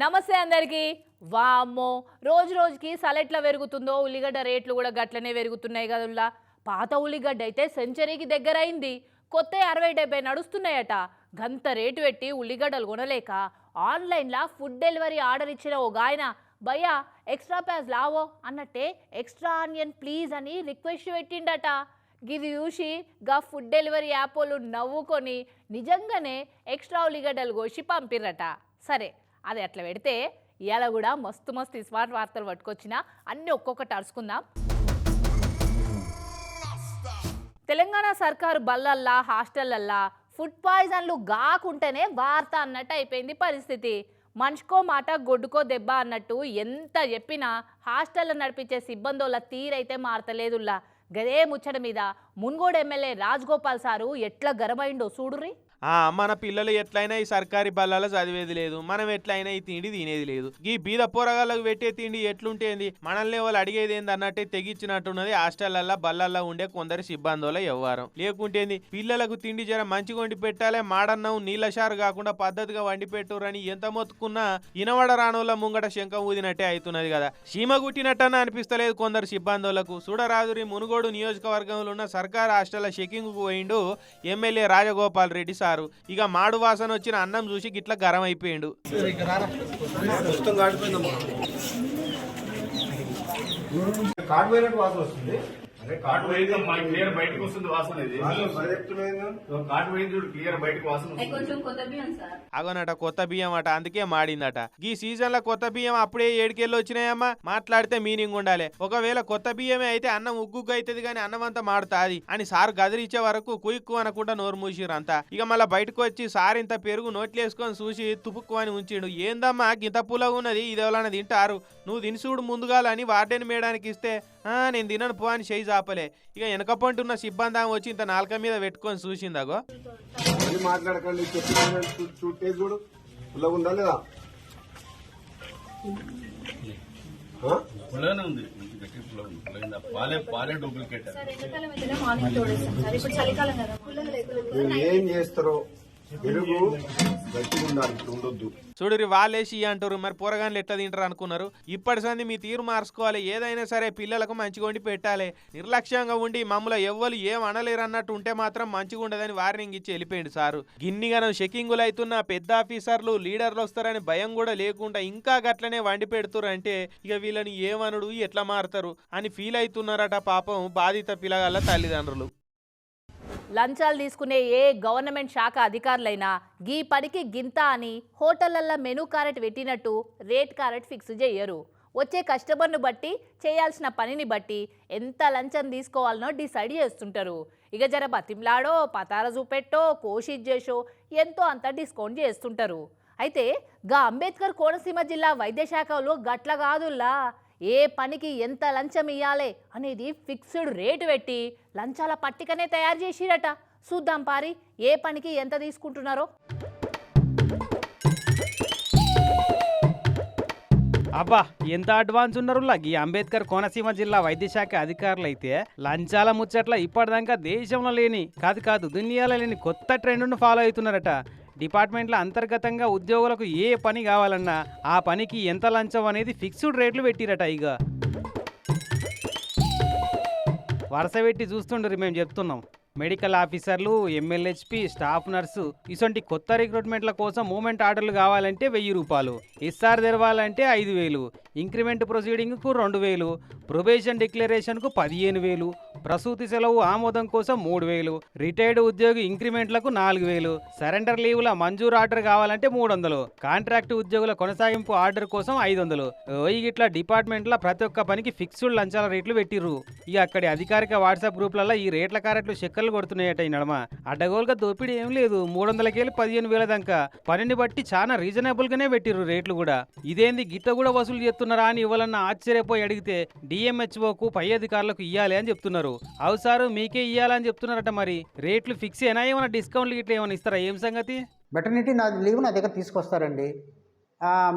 నమస్తే అందరికీ. వామ్మో రోజు రోజుకి సలెట్లా పెరుగుతుందో ఉల్లిగడ్డ రేట్లు కూడా గట్లనే పెరుగుతున్నాయి కదుల్లా. పాత ఉల్లిగడ్డ అయితే సెంచరీకి దగ్గర అయింది కొత్త అరవై డెబ్బై నడుస్తున్నాయట. గంత రేటు పెట్టి ఉల్లిగడ్డలు కొనలేక ఆన్లైన్లో ఫుడ్ డెలివరీ ఆర్డర్ ఇచ్చిన ఓ గాయన భయ్యా ఎక్స్ట్రా ప్యాజ్ లావో అన్నట్టే ఎక్స్ట్రా ఆనియన్ ప్లీజ్ అని రిక్వెస్ట్ పెట్టిండట. గిది చూసి గా ఫుడ్ డెలివరీ యాప్ వాళ్ళు నవ్వుకొని నిజంగానే ఎక్స్ట్రా ఉల్లిగడ్డలు కోసి పంపిర్రట. సరే. అది అట్లా పెడితే ఇవాళ కూడా మస్తు మస్తు స్మార్ట్ వార్తలు పట్టుకొచ్చిన అన్నీ ఒక్కొక్కటి అరుచుకుందాం. తెలంగాణ సర్కారు బల్లల్లా హాస్టళ్ళల్లా ఫుడ్ పాయిజన్లు గాకుంటేనే వార్త అన్నట్టు అయిపోయింది పరిస్థితి. మనిషికో మాట గొడ్డుకో దెబ్బ అన్నట్టు ఎంత చెప్పినా హాస్టల్లో నడిపించే సిబ్బందుల తీరైతే మారతలేదుల్లా. గదే ముచ్చట మీద మున్గోడు ఎమ్మెల్యే రాజ్గోపాల్ సారు ఎట్లా గరమైండో చూడుర్రీ. మన పిల్లలు ఎట్లయినా ఈ సర్కారీ బల్లలో చదివేది లేదు. మనం ఎట్లయినా ఈ తిండి తినేది లేదు. ఈ బీద పోరగాళ్ళకు పెట్టే తిండి ఎట్లుంటేంది మనల్ని వాళ్ళు అడిగేది ఏంది అన్నట్టే తెగించినట్టున్నది హాస్టల్లల్లో బల్లల్లో ఉండే కొందరు సిబ్బందుల వ్యవహారం. లేకుంటేంది పిల్లలకు తిండి జర మంచిగా వండి పెట్టాలే మాడన్నం నీళ్ళ షారు కాకుండా పద్ధతిగా వండి పెట్టురని ఎంత మొత్తుకున్నా ఇనవడ రాణుల ముంగట శంఖం ఊదినట్టే అవుతున్నది కదా. సీమ గుట్టినట్టన్న అనిపిస్తలేదు కొందరు సిబ్బందులకు చూడరాదురి మునుగోడు నియోజకవర్గంలో ఉన్న సర్కార్ హాస్టల్ చెకింగ్ పోయిండు ఎమ్మెల్యే రాజగోపాల్ రెడ్డి సారు ఇక మాడు వాసన వచ్చిన అన్నం చూసి గిట్ల గరం అయిపోయిండు. కాడిపోయినట్టు వాసన వస్తుంది. కాటు పోయింది క్లియర్ బయటకు వస్తుంది వాసన ఇది. కాటు పోయింది చూడు క్లియర్ బయటకు వాసన అగోనట కొత్త బియ్యం అట అందుకే మాడిందట. ఈ సీజన్లో కొత్త బియ్యం అప్పుడే ఏడుకెళ్ళి వచ్చినాయమ్మా. మాట్లాడితే మీనింగ్ ఉండాలి. ఒకవేళ కొత్త బియ్యమే అయితే అన్నం ఉగ్గుగ్గు అవుతుంది కానీ అన్నం అంతా మాడుతాది అని సార్ గదిరిచ్చే వరకు కుయిక్కు అనకుండా నోరు మూసిరు అంతా ఇక మళ్ళీ బయటకు వచ్చి సార్ ఇంత పెరుగు నోట్లేసుకొని చూసి తుపుక్కు అని ఉంచిండు. ఏందమ్మా గింత పుల్లగా ఉన్నది ఇది ఎవరైనా తింటారు? నువ్వు తినిసుడు ముందుగాలని వార్డెన్ మేయడానికి ఇస్తే "ఆ, నేను తినను పో అని చేయి చాపలే ఇక వెనక పంటున్న సిబ్బంది ఆమె వచ్చి ఇంత నాలుక మీద పెట్టుకొని చూసిందగో? మాట్లాడకండి చూటే చూడు. ఉందా లేదా? పుల్లగానే ఉంది. గట్టి ఉంది. పాలే పాలే డూప్లికేట్. ఏం చేస్తారో? పెరుగు ఉండొద్దు. వాళ్ళేసి అంటారు. మరి పోరగాన్లు ఎట్లా తింటారు అనుకున్నారు? ఇప్పటి సంది మీ తీరు మార్చుకోవాలి. ఏదైనా సరే పిల్లలకు మంచిగా వండి పెట్టాలి. నిర్లక్ష్యంగా ఉండి మమ్మల్ని ఎవ్వరు ఏం అనలేరు అన్నట్టు ఉంటే మాత్రం మంచిగా ఉండదని వార్నింగ్ ఇచ్చి వెళ్ళిపోయింది సారు. గిన్నిగానం చెకింగులు అవుతున్న పెద్ద ఆఫీసర్లు లీడర్లు వస్తారని భయం కూడా లేకుండా ఇంకా గట్లనే వండి పెడుతురు అంటే ఇక వీళ్ళని ఏమనుడు ఎట్లా మారుతారు అని ఫీల్ అవుతున్నారట పాపం బాధిత పిల్లగాళ్ళ తల్లిదండ్రులు. లంచాలు తీసుకునే ఏ గవర్నమెంట్ శాఖ అధికారులైనా గీ పనికి గింత అని హోటళ్ళల్లో మెనూ కారెట్ పెట్టినట్టు రేట్ కారెట్ ఫిక్స్ చేయరు వచ్చే కస్టమర్ను బట్టి చేయాల్సిన పనిని బట్టి ఎంత లంచం తీసుకోవాలనో డిసైడ్ చేస్తుంటారు. ఇక జర బతిమ్లాడో పతార చూపెట్టో కోషిష్ చేసో ఎంతో అంత డిస్కౌంట్ చేస్తుంటారు అయితే గా అంబేద్కర్ కోనసీమ జిల్లా వైద్యశాఖలో గట్ల కాదుల్లా ఏ పనికి ఎంత లంచం ఇయ్యాలే అనేది ఫిక్స్డ్ రేటు పెట్టి లంచాల పట్టికనే తయారు చేసిరట. చూద్దాం పారి ఏ పనికి ఎంత తీసుకుంటున్నారో. అబ్బా ఎంత అడ్వాన్స్ ఉన్నారు ఈ అంబేద్కర్ కోనసీమ జిల్లా వైద్యశాఖ అధికారులు అయితే లంచాల ముచ్చట్ల ఇప్పటిదాకా దేశంలో లేని కాదు కాదు దునియాలో లేని కొత్త ట్రెండ్ను ఫాలో అవుతున్నారట. డిపార్ట్మెంట్ల అంతర్గతంగా ఉద్యోగులకు ఏ పని కావాలన్నా ఆ పనికి ఎంత లంచం అనేది ఫిక్స్డ్ రేట్లు పెట్టిరట ఇక వరుస పెట్టి చూస్తుండ్రి మేము చెప్తున్నాం. మెడికల్ ఆఫీసర్లు ఎమ్మెల్యేహెచ్పి స్టాఫ్ నర్సు ఇటువంటి కొత్త రిక్రూట్మెంట్ల కోసం మూమెంట్ ఆర్డర్లు కావాలంటే వెయ్యి రూపాయలు. ఎస్ఆర్ తెరవాలంటే ఐదు వేలు. ఇంక్రిమెంట్ ప్రొసీడింగ్కు రెండు వేలు. ప్రొబేషన్ డిక్లరేషన్కు పదిహేను వేలు. ప్రసూతి సెలవు ఆమోదం కోసం మూడు వేలు. రిటైర్డ్ ఉద్యోగి ఇంక్రిమెంట్లకు నాలుగు వేలు. సరెండర్ లీవ్ల మంజూరు ఆర్డర్ కావాలంటే మూడు వందలు కాంట్రాక్ట్ ఉద్యోగుల కొనసాగింపు ఆర్డర్ కోసం ఐదు వందలు ఇట్లా డిపార్ట్మెంట్ల ప్రతి ఒక్క పనికి ఫిక్స్డ్ లంచాల రేట్లు పెట్టిర్రు. ఇక అక్కడి అధికారిక వాట్సాప్ గ్రూప్లలో ఈ రేట్ల కారెట్లు చెక్కలు కొడుతున్నాయట ఈ నడమ. అడ్డగోలుగా దోపిడీ ఏం లేదు. మూడు వందలకేళ్ళు పదిహేను వేల దాకా. పనిని బట్టి చాలా రీజనబుల్గానే పెట్టిరు రేట్లు కూడా. ఇదేంది? గిట్ట కూడా వసూలు చేస్తున్నారా అని ఇవ్వాలన్న ఆశ్చర్యపోయి అడిగితే డిఎంహెచ్ఓకు పై అధికారులకు ఇవ్వాలి అని చెప్తున్నారు. అవు సారు మీకే ఇవ్వాలని చెప్తున్నారట మరి. రేట్లు ఫిక్స్ అయినా ఏమైనా డిస్కౌంట్లు గిట్ల ఏమైనా ఇస్తారా? ఏం సంగతి? మెటర్నిటీ నా లీవ్ నా దగ్గర తీసుకొస్తారండి.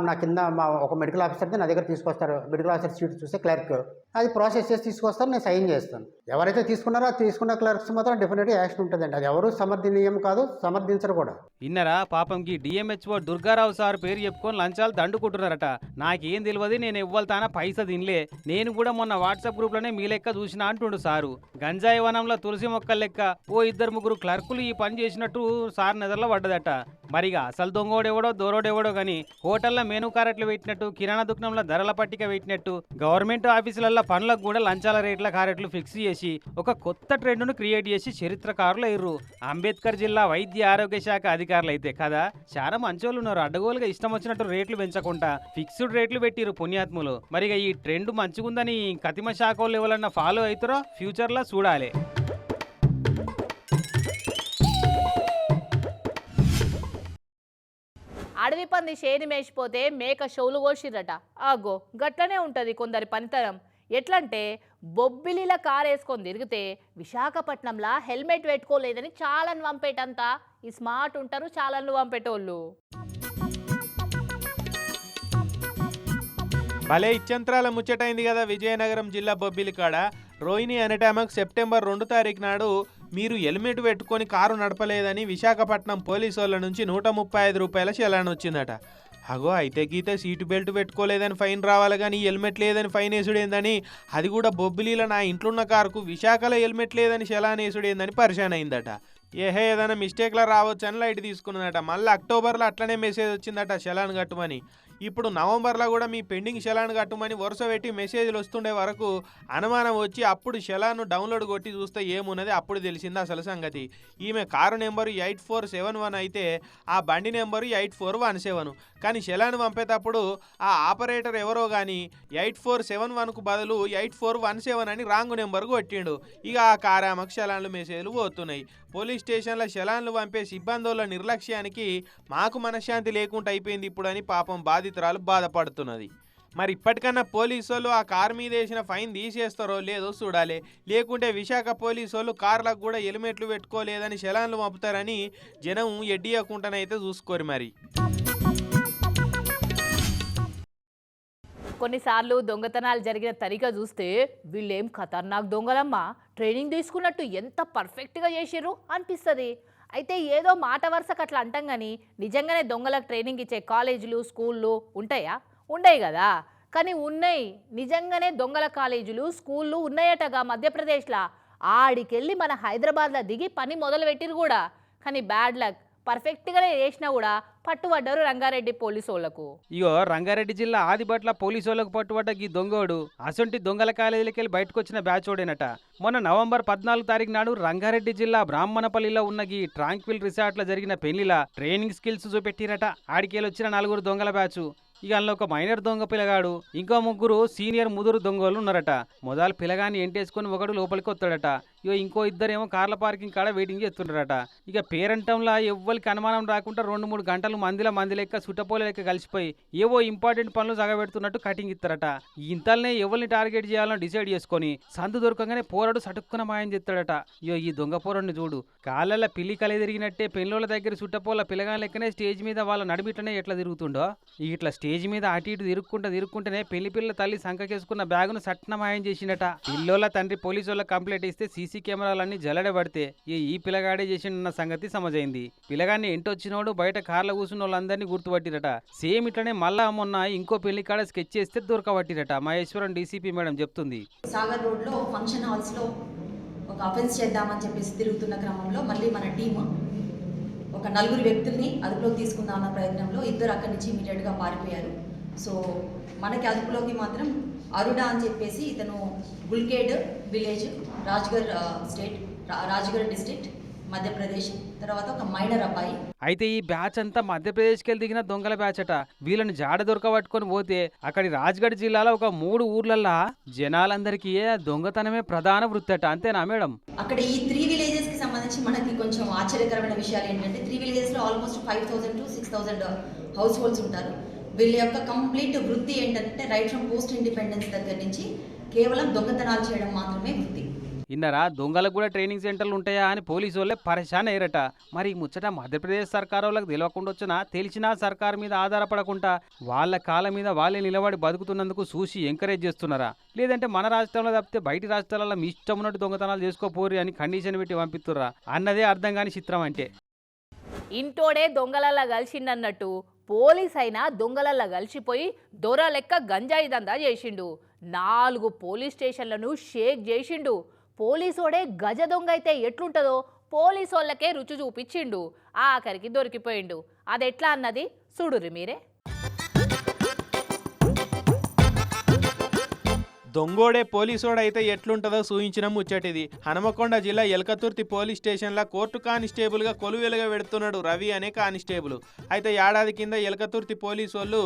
నా కింద మా ఒక మెడికల్ ఆఫీసర్ది నా దగ్గర తీసుకొస్తారు. మెడికల్ ఆఫీసర్ సీట్ చూస్తే క్లర్క్. అది ప్రాసెస్ చేసి తీసుకొస్తారు నేను సైన్ చేస్తాను. ఎవరైతే తీసుకున్నారో ఆ తీసుకున్న క్లర్క్స్ మాత్రం డెఫినెట్గా యాక్షన్ ఉంటుందండి. అది ఎవరు సమర్థనీయం కాదు సమర్థించరు కూడా. ఇన్నరా పాపంకి డిఎంహెచ్ఓ దుర్గారావు సార్ పేరు చెప్పుకొని లంచాలు దండుకుంటున్నారట. నాకేం తెలియదు నేను ఇవ్వాలతానా పైసా తినలే. నేను కూడా మొన్న వాట్సాప్ గ్రూప్లోనే మీ లెక్క చూసిన అంటుండు సారు. గంజాయి వనంలో తులసి మొక్కల లెక్క ఓ ఇద్దరు ముగ్గురు క్లర్కులు ఈ పని చేసినట్టు సార్ నిద్రలో పడ్డదట. మరిగా అసలు దొంగోడెవడో దొరోడెవడో కానీ హోటల్లో మెనూ కారెట్లు పెట్టినట్టు కిరాణా దుకాణంలో ధరల పట్టిక పెట్టినట్టు గవర్నమెంట్ ఆఫీసులలో పనులకు కూడా లంచాల రేట్ల కారెట్లు ఫిక్స్ చేసి ఒక కొత్త ట్రెండ్ను క్రియేట్ చేసి చరిత్రకారులు అయ్యారు అంబేద్కర్ జిల్లా వైద్య ఆరోగ్య శాఖ అధికారులు అయితే కదా? చాలా మంచోళ్ళు ఉన్నారు. అడ్డగోలుగా ఇష్టం వచ్చినట్టు రేట్లు పెంచకుండా ఫిక్స్డ్ రేట్లు పెట్టిరు పుణ్యాత్ములు. మరిగా ఈ ట్రెండ్ మంచిగుందని కతిమ శాఖ వాళ్ళు ఎవరన్నా ఫాలో అవుతారో ఫ్యూచర్లో చూడాలి. అడవి పంది షేని మేసిపోతే మేక షోలు కోసిర్రట. ఆగో గట్లనే ఉంటుంది కొందరి పనితనం. ఎట్లంటే బొబ్బిలిల కారు వేసుకొని తిరిగితే విశాఖపట్నంలో హెల్మెట్ పెట్టుకోలేదని చాలని పంపేటంతా ఈ స్మార్ట్ ఉంటారు చాలన్లు పంపేటోళ్ళు. భలే ఇచ్చంత్రాల ముచ్చటైంది కదా విజయనగరం జిల్లా బొబ్బిలి కాడ. రోహిణి అనేటామకు సెప్టెంబర్ రెండు తారీఖు నాడు మీరు హెల్మెట్ పెట్టుకొని కారు నడపలేదని విశాఖపట్నం పోలీసు వాళ్ళ నుంచి నూట ముప్పై ఐదు రూపాయల చలాన్ వచ్చిందట. అగో అయితే గీత సీటు బెల్ట్ పెట్టుకోలేదని ఫైన్ రావాలి కానీ హెల్మెట్ లేదని ఫైన్ వేసుడేందని? అది కూడా బొబ్బిలిలో నా ఇంట్లో ఉన్న కారుకు విశాఖలో హెల్మెట్ లేదని చలాన్ వేసుడేందని పరిశాన్ అయిందట. ఏహే ఏదైనా మిస్టేక్లో రావచ్చు అని లైట్ తీసుకున్నదట. మళ్ళీ అక్టోబర్లో అట్లనే మెసేజ్ వచ్చిందట శలాన్ కట్టమని ఇప్పుడు నవంబర్లో కూడా మీ పెండింగ్ షెలాన్ కట్టమని వరుస పెట్టి మెసేజ్లు వస్తుండే వరకు అనుమానం వచ్చి అప్పుడు చలాను డౌన్లోడ్ కొట్టి చూస్తే ఏమున్నది అప్పుడు తెలిసింది అసలు సంగతి. ఈమె car number eight four seven one అయితే ఆ బండి number eight four one seven. కానీ షెలాన్ పంపేటప్పుడు ఆ ఆపరేటర్ ఎవరో కానీ ఎయిట్ ఫోర్ సెవెన్ వన్కు బదులు ఎయిట్ ఫోర్ వన్ సెవెన్ అని రాంగ్ నెంబర్ కొట్టిండు. ఇక ఆ కారు ఆమెకు మెసేజ్లు పోతున్నాయి. పోలీస్ స్టేషన్లో షెలాన్లు పంపే సిబ్బందుల నిర్లక్ష్యానికి మాకు మనశ్శాంతి లేకుండా అయిపోయింది ఇప్పుడని పాపం బాధితురాలు బాధపడుతున్నది. మరి ఇప్పటికన్నా పోలీసు వాళ్ళు ఆ కారు మీద వేసిన ఫైన్ తీసేస్తారో లేదో చూడాలి. లేకుంటే విశాఖ పోలీసు వాళ్ళు కార్లకు కూడా హెల్మెట్లు పెట్టుకోలేదని శలాన్లు పంపుతారని జనం ఎడ్డియకుండానైతే చూసుకోరు మరి. కొన్నిసార్లు దొంగతనాలు జరిగిన తరిగా చూస్తే వీళ్ళేం ఖతర్నాక్ దొంగలమ్మా? ట్రైనింగ్ తీసుకున్నట్టు ఎంత పర్ఫెక్ట్గా చేసిర్రు అనిపిస్తుంది. అయితే ఏదో మాట వరుసకు అట్లా అంటాం కానీ నిజంగానే దొంగలకు ట్రైనింగ్ ఇచ్చే కాలేజీలు స్కూళ్ళు ఉంటాయా? ఉండయి కదా. కానీ ఉన్నాయి. నిజంగానే దొంగల కాలేజీలు స్కూళ్ళు ఉన్నాయటగా మధ్యప్రదేశ్లో. ఆడికెళ్ళి మన హైదరాబాద్లో దిగి పని మొదలు పెట్టిరు కూడా. కానీ బ్యాడ్ లక్. పర్ఫెక్ట్గానే చేసినా కూడా పట్టుబడ్డారు రంగారెడ్డి పోలీసు వాళ్ళకు ఇగో రంగారెడ్డి జిల్లా ఆదిబట్ల పోలీసు వాళ్ళకు పట్టుబడ్డ ఈ దొంగోడు అసొంటి దొంగల కాలేజీలకి వెళ్ళి బయటకు వచ్చిన బ్యాచ్ ఓడేనట మొన్న నవంబర్ పద్నాలుగు తారీఖు నాడు రంగారెడ్డి జిల్లా బ్రాహ్మణపల్లిలో ఉన్న ఈ ట్రాంక్విల్ రిసార్ట్లో జరిగిన పెళ్ళిలా ట్రైనింగ్ స్కిల్స్ చూపెట్టిరట. ఆడికెళ్ళి వచ్చిన నలుగురు దొంగల బ్యాచ్. ఇక అందులో ఒక మైనర్ దొంగ పిల్లగాడు ఇంకో ముగ్గురు సీనియర్ ముదురు దొంగలు ఉన్నారట. మొదలు పిల్లగాన్ని ఎంటేసుకొని ఒకడు లోపలికి వస్తాడట ఇక ఇంకో ఇద్దరేమో కార్ల పార్కింగ్ కాడ వెయిటింగ్ చేస్తుంటారట ఇక పేరంటంలో ఎవ్వరికి అనుమానం రాకుండా రెండు మూడు గంటలు మందిల మంది లెక్క సుట్టపోల లెక్క కలిసిపోయి ఏవో ఇంపార్టెంట్ పనులు సగబెడుతున్నట్టు కటింగ్ ఇస్తారట. ఇంతల్నే ఎవరిని టార్గెట్ చేయాలని డిసైడ్ చేసుకొని సందు దొరకగానే పోరాడు సటుక్కున మాయం చేస్తాడట. ఇయో ఈ దొంగ పోరడిని చూడు. కాళ్ళ పిల్లి కలే తిరిగినట్టే పెళ్ళోళ్ళ దగ్గర సుట్టపోల పిల్లగా లెక్కనే స్టేజ్ మీద వాళ్ళ నడిమిట్లనే ఎట్లా తిరుగుతుండో? ఇట్లా స్టేజ్ మీద అటు ఇటు తిరుక్కుంటా తిరుక్కుంటేనే పెళ్ళి పిల్ల తల్లి సంఖకేసుకున్న బ్యాగును సట్న మాయం చేసిండట పిల్లోళ్ళ తండ్రి పోలీసు వాళ్ళ కంప్లైంట్ ఇస్తే సీసీ కెమెరాలన్నీ జల్లడబడితే ఈ ఈ పిల్లగాడే చేసిండన్న సంగతి సమజైంది. పిల్లగాన్ని ఎంటొచ్చినోడు బయట కార్ల కూర్చున్న వాళ్ళందరినీ గుర్తుపట్టిరట. సేమ్ ఇట్లనే మళ్ళా మొన్న ఇంకో పెళ్ళి కాడ స్కెచ్ చేస్తే దొరకబట్టిరట మహేశ్వరం డీసీపీ మేడం చెప్తుంది. సాగర్ రోడ్లో ఫంక్షన్ హాల్స్లో ఒక అఫెన్స్ చేద్దామని చెప్పేసి తిరుగుతున్న క్రమంలో మళ్ళీ మన టీమ్ ఒక నలుగురు వ్యక్తుల్ని అదుపులోకి తీసుకుందామన్న ప్రయత్నంలో ఇద్దరు అక్కడి నుంచి ఇమీడియట్గా పారిపోయారు. సో మనకి అదుపులోకి మాత్రం అరుణ అని చెప్పేసి ఇతను Gulkhed village Rajgarh state Rajgarh district Madhya Pradesh తర్వాత ఒక మైనర్ అబ్బాయి. అయితే ఈ బ్యాచ్ అంతా మధ్యప్రదేశ్కి వెళ్ళి దిగిన దొంగల బ్యాచ్ అట. వీళ్ళని జాడ దొరకబట్టుకొని పోతే అక్కడి రాజ్గఢ్ జిల్లాలో ఒక మూడు ఊర్లల్లా జనాలందరికీ దొంగతనమే ప్రధాన వృత్తి అట. అంతేనా మేడం? అక్కడ ఈ త్రీ విలేజెస్కి సంబంధించి మనకి కొంచెం ఆశ్చర్యకరమైన విషయాలు ఏంటంటే త్రీ విలేజెస్లో almost five thousand to six thousand house holds ఉంటారు. వీళ్ళ యొక్క కంప్లీట్ వృత్తి ఏంటంటే రైట్ ఫ్రమ్ పోస్ట్ ఇండిపెండెన్స్ దగ్గర నుంచి కేవలం దొంగతనాలు చేయడం మాత్రమే వృత్తి. ఇన్నరా? దొంగలకు కూడా ట్రైనింగ్ సెంటర్లు ఉంటాయా అని పోలీసు వాళ్ళే పరేషాన్ అయ్యారట. మరి ఈ ముచ్చట మధ్యప్రదేశ్ సర్కార్ వాళ్ళకి తెలియకుండా వచ్చినా తెలిసినా సర్కార్ మీద ఆధారపడకుండా వాళ్ళ కాళ్ళ మీద వాళ్ళే నిలబడి బతుకుతున్నందుకు చూసి ఎంకరేజ్ చేస్తున్నారా? లేదంటే మన రాష్ట్రంలో తప్పితే బయట రాష్ట్రాలలో మీ ఇష్టం ఉన్నట్టు దొంగతనాలు చేసుకోపోరి అని కండిషన్ పెట్టి పంపిస్తుర్రా అన్నదే అర్థం కాని చిత్రం అంటే. ఇంటోడే దొంగలల్లా కలిసిండన్నట్టు పోలీస్ అయినా దొంగలల్లా కలిసిపోయి దొర లెక్క గంజాయి దందా చేసిండు. నాలుగు పోలీస్ స్టేషన్లను షేక్ చేసిండు. పోలీసోడే గజ దొంగ అయితే ఎట్లుంటుందో పోలీసోళ్ళకే రుచి చూపించిండు. ఆఖరికి దొరికిపోయిండు. అది ఎట్లా అన్నది? చూడురు మీరే. దొంగోడే పోలీసోడైతే ఎట్లుంటుందో సూచించిన ముచ్చటిది. హనుమకొండ జిల్లా ఎలకతుర్తి పోలీస్ స్టేషన్లో కోర్టు కానిస్టేబుల్గా కొలువెలుగా పెడుతున్నాడు రవి అనే కానిస్టేబుల్. అయితే ఏడాది కింద ఎలకతుర్తి పోలీసు వాళ్ళు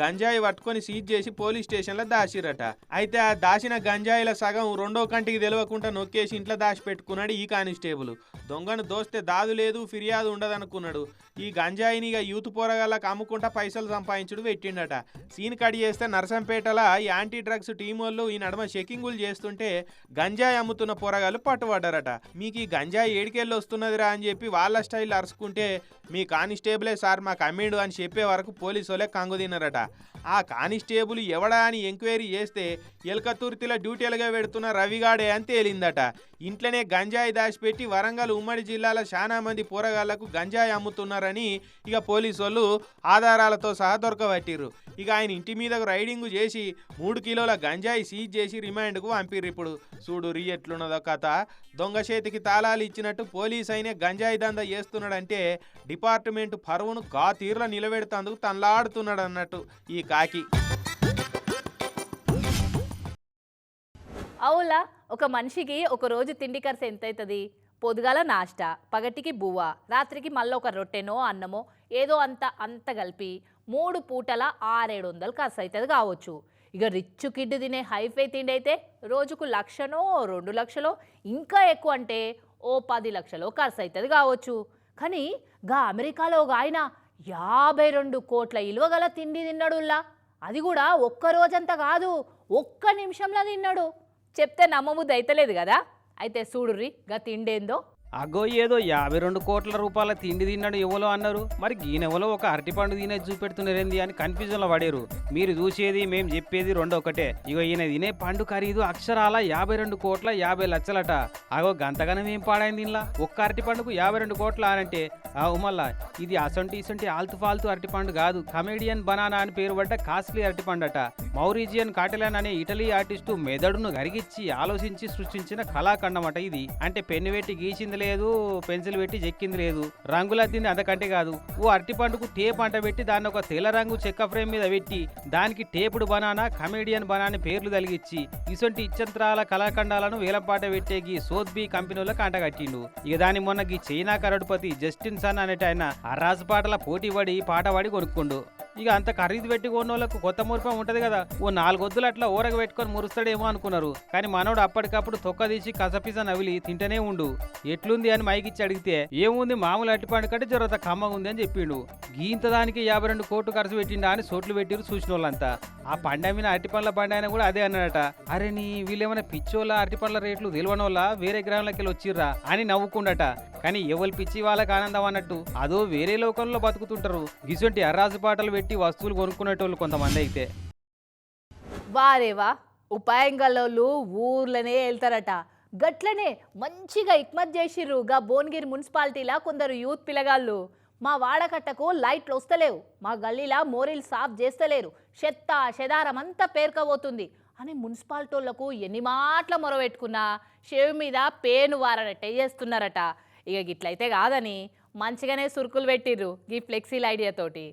గంజాయి పట్టుకొని సీజ్ చేసి పోలీస్ స్టేషన్లో దాచిరట అయితే ఆ దాచిన గంజాయిల సగం రెండో కంటికి తెలియకుండా నొక్కేసి ఇంట్లో దాచి పెట్టుకున్నాడు ఈ కానిస్టేబుల్. దొంగను దోస్తే దాదు లేదు ఫిర్యాదు ఉండదనుకున్నాడు. ఈ గంజాయిని ఇక యూత్ పోరగాళ్ళకి అమ్ముకుంటా పైసలు సంపాదించుడు పెట్టిండట. సీన్ కడి చేస్తే నరసంపేటల యాంటీ డ్రగ్స్ టీం వాళ్ళు ఈ నడమ చెకింగులు చేస్తుంటే గంజాయి అమ్ముతున్న పోరగాళ్ళు పట్టుబడ్డారట. మీకు ఈ గంజాయి ఏడికెళ్ళి వస్తున్నదిరా అని చెప్పి వాళ్ళ స్టైల్ అరుచుకుంటే మీ కానిస్టేబులే సార్ మాకు అమ్మిండు అని చెప్పే వరకు పోలీసు వాళ్ళే కంగు తిన్నారట ఆ కానిస్టేబుల్ ఎవడా అని ఎంక్వైరీ చేస్తే ఎలకతుర్తిలో డ్యూటీలుగా పెడుతున్న రవిగాడే అని తేలిందట. ఇంట్లోనే గంజాయి దాచిపెట్టి వరంగల్ ఉమ్మడి జిల్లాలో చాలా మంది పోరగాళ్ళకు గంజాయి అమ్ముతున్నారని ఇక పోలీసు వాళ్ళు ఆధారాలతో సహా దొరకబట్టిర్రు. ఇక ఆయన ఇంటి మీదకు రైడింగ్ చేసి మూడు కిలోల గంజాయి సీజ్ చేసి రిమాండ్కు పంపిర్రు ఇప్పుడు. చూడు రీ ఎట్లున్నదో కథ. దొంగ చేతికి తాళాలు ఇచ్చినట్టు పోలీస్ అయినే గంజాయి దంద చేస్తున్నాడంటే డిపార్ట్మెంట్ పరువును గా తీర్ల నిలబెడుతందుకు తనలాడుతున్నాడు అన్నట్టు ఈ కాకి. వల్ల ఒక మనిషికి ఒక రోజు తిండి ఖర్చు ఎంత అవుతుంది పొదుగాల నాష్టా పగటికి బువ్వ రాత్రికి మళ్ళీ ఒక రొట్టెనో అన్నమో ఏదో అంత అంత కలిపి మూడు పూటల ఆరేడు వందలు ఖర్చు అవుతుంది కావచ్చు. ఇక రిచ్ కిడ్ తినే హైఫై తిండి అయితే రోజుకు లక్షనో రెండు లక్షలో ఇంకా ఎక్కువ అంటే ఓ పది లక్షలో ఖర్చు అవుతుంది కావచ్చు. కానీ గా అమెరికాలో ఒక ఆయన యాభై రెండు కోట్ల ఇలువగల తిండి తిన్నాడుల్లా. అది కూడా ఒక్క రోజంతా కాదు ఒక్క నిమిషంలో తిన్నాడు. చెప్తే నమ్మబుద్ధి అయితలేదు కదా? అయితే చూడుర్రి గత తిండేందో? అగో ఏదో యాభై రెండు కోట్ల రూపాయల తిండి తిన్నాడు ఎవలో అన్నారు? మరి ఈయనెవలో ఒక అరటిపండు తినే చూపెడుతున్నారేంది అని కన్ఫ్యూజన్లో పడేరు. మీరు చూసేది మేము చెప్పేది రెండు ఒకటే ఇగో ఈయన తినే పండు ఖరీదు అక్షరాల యాభై రెండు కోట్ల యాభై లక్షలట. అగో గంతగానం ఏం పాడైంది ఇలా ఒక్క అరటిపండుకు యాభై రెండు కోట్ల అనంటే అవు మళ్ళా ఇది అసంటి ఇసంటి ఆల్తు ఫాల్తు అరటిపండు కాదు. కమెడియన్ బనానా అని పేరు పడ్డ కాస్ట్లీ అరటిపండట. మౌరీజియన్ కాటలాన్ అనే ఇటలీ ఆర్టిస్టు మెదడును గరిగిచ్చి ఆలోచించి సృష్టించిన కళాఖండమట ఇది. అంటే పెన్ను పెట్టి గీసింది లేదు పెన్సిల్ పెట్టి చెక్కింది లేదు. రంగులద్దింది అంతకంటే కాదు. ఓ అరటిపండుకు టేప్ అంట పెట్టి దాన్ని ఒక తెల్ల రంగు చెక్క ఫ్రేమ్ మీద పెట్టి దానికి టేపుడు బనానా కమెడియన్ బనానా పేర్లు కలిగించి ఇసొంటి ఇచ్చంత్రాల కళాఖండాలను వేలపాట పెట్టేగి సోద్బీ కంపెనీలో కంటగట్టిండు ఇక దాని మొన్న గీ చైనా కరడుపతి జస్టిన్ సన్ అనేట ఆయన అర్రాజు పాటల పోటీ పడి పాట పాడి కొనుక్కుండు. ఇక అంత ఖరీదు పెట్టి కొన్నోళ్ళకు కొత్త మురిపం ఉంటది కదా. ఓ నాలుగొద్దులు అట్లా ఊరగ పెట్టుకొని మురుస్తాడేమో అనుకున్నారు. కానీ మనోడు అప్పటికప్పుడు తొక్క తీసి కసపిస నవిలి తింటనే ఉండు. ఎట్లుంది అని మైకిచ్చి అడిగితే ఏముంది మామూలు అట్టిపండు కంటే జరత కమ్మగా ఉంది అని చెప్పిండు. గీంత దానికి యాభై రెండు కోట్లు ఖర్చు పెట్టిండా అని సోట్లు పెట్టిరు చూసిన వాళ్ళంతా ఆ పండమిన అరటిపండ్ల బండి ఆయన కూడా అదే అన్నాడట. అరే నీ వీళ్ళేమైనా పిచ్చోళ్ళ అరటిపండ్ల రేట్లు తెలియనోళ్ళ వేరే గ్రామంలోకి వెళ్ళి వచ్చిర్రా అని నవ్వుకుండట. కానీ ఎవరు పిచ్చి వాళ్ళకి ఆనందం అన్నట్టు. అదో వేరే లోకంలో బతుకుతుంటారు. గిసొంటి అర్రాజు పాటలు పెట్టి వస్తువులు కొనుక్కునేటోళ్ళు కొంతమంది అయితే. వారేవా? ఉపాయంగలోళ్ళు ఊర్లనే వెళ్తారట గట్లనే మంచిగా ఇక్మత్ చేసిర్రు గా భువనగిరి మున్సిపాలిటీలా కొందరు యూత్ పిల్లగాళ్ళు. మా వాడకట్టకు లైట్లు వస్తలేవు మా గల్లీలా మోరీలు సాఫ్ చేస్తలేరు. చెత్త చెదారం అంతా పేరుకపోతుంది. అని మున్సిపాలిటీలకు ఎన్ని మాటల మొరబెట్టుకున్నా చెవి మీద పేను వారనట్టే చేస్తున్నారట. ఇక గిట్లయితే కాదని మంచిగానే సురుకులు పెట్టిర్రు ఈ ఫ్లెక్సీల ఐడియాతోటి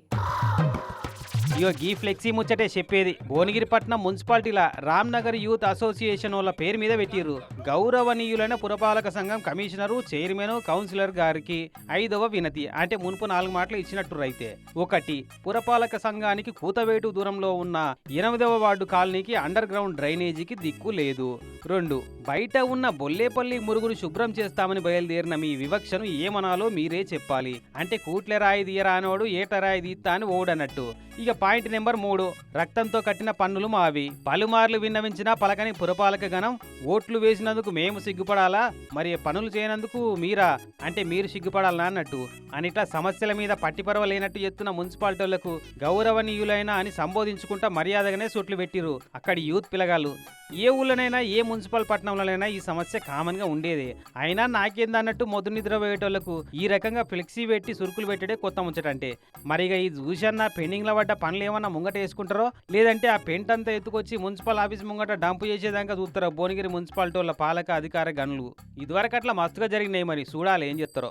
ఇగో గీ ఫ్లెక్సీ ముచ్చటే చెప్పేది. భువనగిరిపట్నం మున్సిపాలిటీల రామ్నగర్ యూత్ అసోసియేషన్ వాళ్ళ పేరు మీద పెట్టిర్రు. గౌరవనీయులైన పురపాలక సంఘం కమిషనరు చైర్మన్ కౌన్సిలర్ గారికి ఐదవ వినతి. అంటే మునుపు నాలుగు మాటలు ఇచ్చినట్టు అయితే. ఒకటి పురపాలక సంఘానికి కూతవేటు దూరంలో ఉన్న ఎనిమిదవ వార్డు కాలనీకి అండర్ గ్రౌండ్ డ్రైనేజీకి దిక్కు లేదు. రెండు బయట ఉన్న బొల్లేపల్లి మురుగును శుభ్రం చేస్తామని బయలుదేరిన మీ వివక్షను ఏమనాలో మీరే చెప్పాలి. అంటే కూట్లెరాయి రాయి ఏటరాయి ఏట తీస్తా అని ఓడనట్టు ఇక పాయింట్ నెంబర్ మూడు. రక్తంతో కట్టిన పన్నులు మావి. పలుమార్లు విన్నవించిన పలకని పురపాలక గణం. ఓట్లు వేసినందుకు మేము సిగ్గుపడాలా? మరి పనులు చేయనందుకు మీరా? అంటే మీరు సిగ్గుపడాలా అన్నట్టు. అని ఇట్లా సమస్యల మీద పట్టిపరవలేనట్టు లేనట్టు మున్సిపాలిటీలకు గౌరవనీయులైన అని సంబోధించుకుంటా మర్యాదగానే సూట్లు పెట్టిరు అక్కడి యూత్ పిలగాలు ఏ ఊళ్ళోనైనా ఏ మున్సిపల్ పట్టణంలోనైనా ఈ సమస్య కామన్గా ఉండేది. అయినా నాకేందన్నట్టు మొద్దు నిద్ర పోయేటోళ్ళకు ఈ రకంగా ఫ్లెక్సీ పెట్టి సురుకులు పెట్టడే కొత్త ముచ్చటంటే. మరి ఇక ఈ చూసన్న పెండింగ్లో పడ్డ పనులు ఏమన్నా ముంగట వేసుకుంటారో? లేదంటే ఆ పెంట్ అంతా ఎత్తుకొచ్చి మున్సిపల్ ఆఫీస్ ముంగట డంపు చేసేదాకా చూస్తారో భువనగిరి మున్సిపాలిటీ వాళ్ళ పాలక అధికార గనులు? ఇదివరకు అట్లా మస్తుగా జరిగినాయి మరి. చూడాలి ఏం చెప్తారో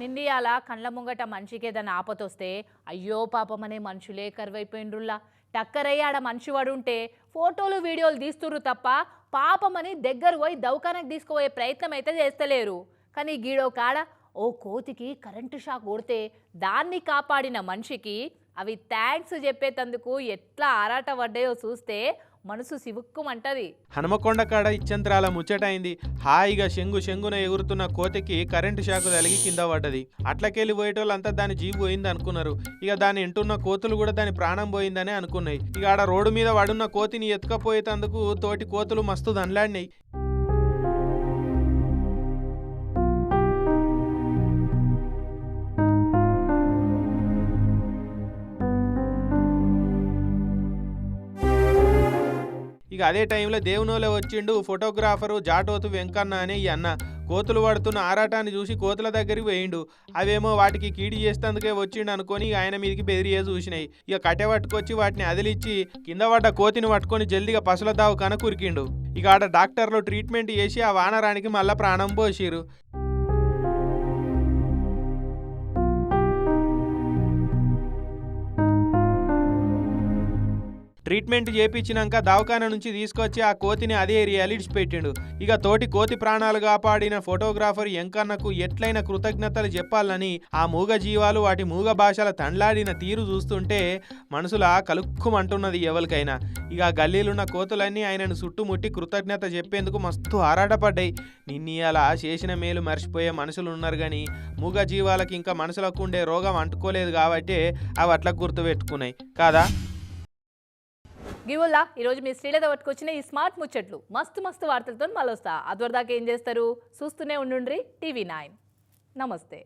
నిండియాల కండ్ల ముంగట మనిషికి ఏదైనా ఆపతొస్తే అయ్యో పాపం అనే మనుషులే కరువైపోయిండ్రుల్లా. టక్కరయ్యి ఆడ మనిషి వాడుంటే ఫోటోలు వీడియోలు తీస్తుర్రు తప్ప పాపమని దగ్గర పోయి దవకానికి తీసుకుపోయే ప్రయత్నం అయితే చేస్తలేరు. కానీ గీడో కాడ ఓ కోతికి కరెంటు షాక్ కొడితే దాన్ని కాపాడిన మనిషికి అవి థ్యాంక్స్ చెప్పేటందుకు ఎట్లా ఆరాట పడ్డాయో చూస్తే మనసు సివుక్కుమంటది. హనుమకొండ కాడ ఇచ్చంత్రాల ముచ్చటైంది. హాయిగా శంగు శంగున ఎగురుతున్న కోతికి కరెంటు షాకు తలిగి కింద పడ్డది. అట్లకెళ్ళి పోయేటోళ్ళంతా దాని జీబు పోయింది అనుకున్నారు ఇక దాని ఇంటున్న కోతులు కూడా దాని ప్రాణం పోయిందని అనుకున్నాయి. ఇక ఆడ రోడ్డు మీద పడున్న కోతిని ఎత్తుకపోయేటందుకు తోటి కోతులు మస్తు దండ్లాడినాయి. ఇక అదే టైంలో దేవునోలే వచ్చిండు ఫోటోగ్రాఫరు జాటోతు వెంకన్న అనే ఈ అన్న. కోతులు పడుతున్న ఆరాటాన్ని చూసి కోతుల దగ్గరికి పోయిండు. అవేమో వాటికి కీడి చేస్తేందుకే వచ్చిండు అనుకొని ఆయన మీదకి బెదిరియే చూసినాయి ఇక కట్టె పట్టుకొచ్చి వాటిని అదిలిచ్చి కింద పడ్డ కోతిని పట్టుకొని జల్దిగా పసుల దావు కనుకురికిండు ఇక ఆడ డాక్టర్లు ట్రీట్మెంట్ చేసి ఆ వానరానికి మళ్ళా ప్రాణం పోసిరు ట్రీట్మెంట్ చేపించినాక దవాఖాన నుంచి తీసుకొచ్చి ఆ కోతిని అదే ఏరియాలో ఇడిచిపెట్టిండు. ఇక తోటి కోతి ప్రాణాలు కాపాడిన ఫోటోగ్రాఫర్ ఎంకన్నకు ఎట్లైన కృతజ్ఞతలు చెప్పాలని ఆ మూగ జీవాలు వాటి మూగ భాషల తండ్లాడిన తీరు చూస్తుంటే మనసుల కలుక్కుమంటున్నది ఎవరికైనా. ఇక గల్లీలున్న కోతులన్నీ ఆయనను చుట్టుముట్టి కృతజ్ఞత చెప్పేందుకు మస్తు ఆరాటపడ్డాయి. నిన్ని అలా చేసిన మేలు మర్చిపోయే మనుషులు ఉన్నారు కానీ మూగ జీవాలకి ఇంకా మనసులకు ఉండే రోగం అంటుకోలేదు కాబట్టి అవి అట్లా గుర్తుపెట్టుకున్నాయి. కాదా? గివుల్లా ఈరోజు మీ శ్రీలత పట్టుకొచ్చిన ఈ స్మార్ట్ ముచ్చట్లు. మస్తు మస్తు వార్తలతో మళ్ళొస్తా. అదివరదాకా ఏం చేస్తారు? చూస్తూనే ఉండుండ్రి. TV nine. నమస్తే.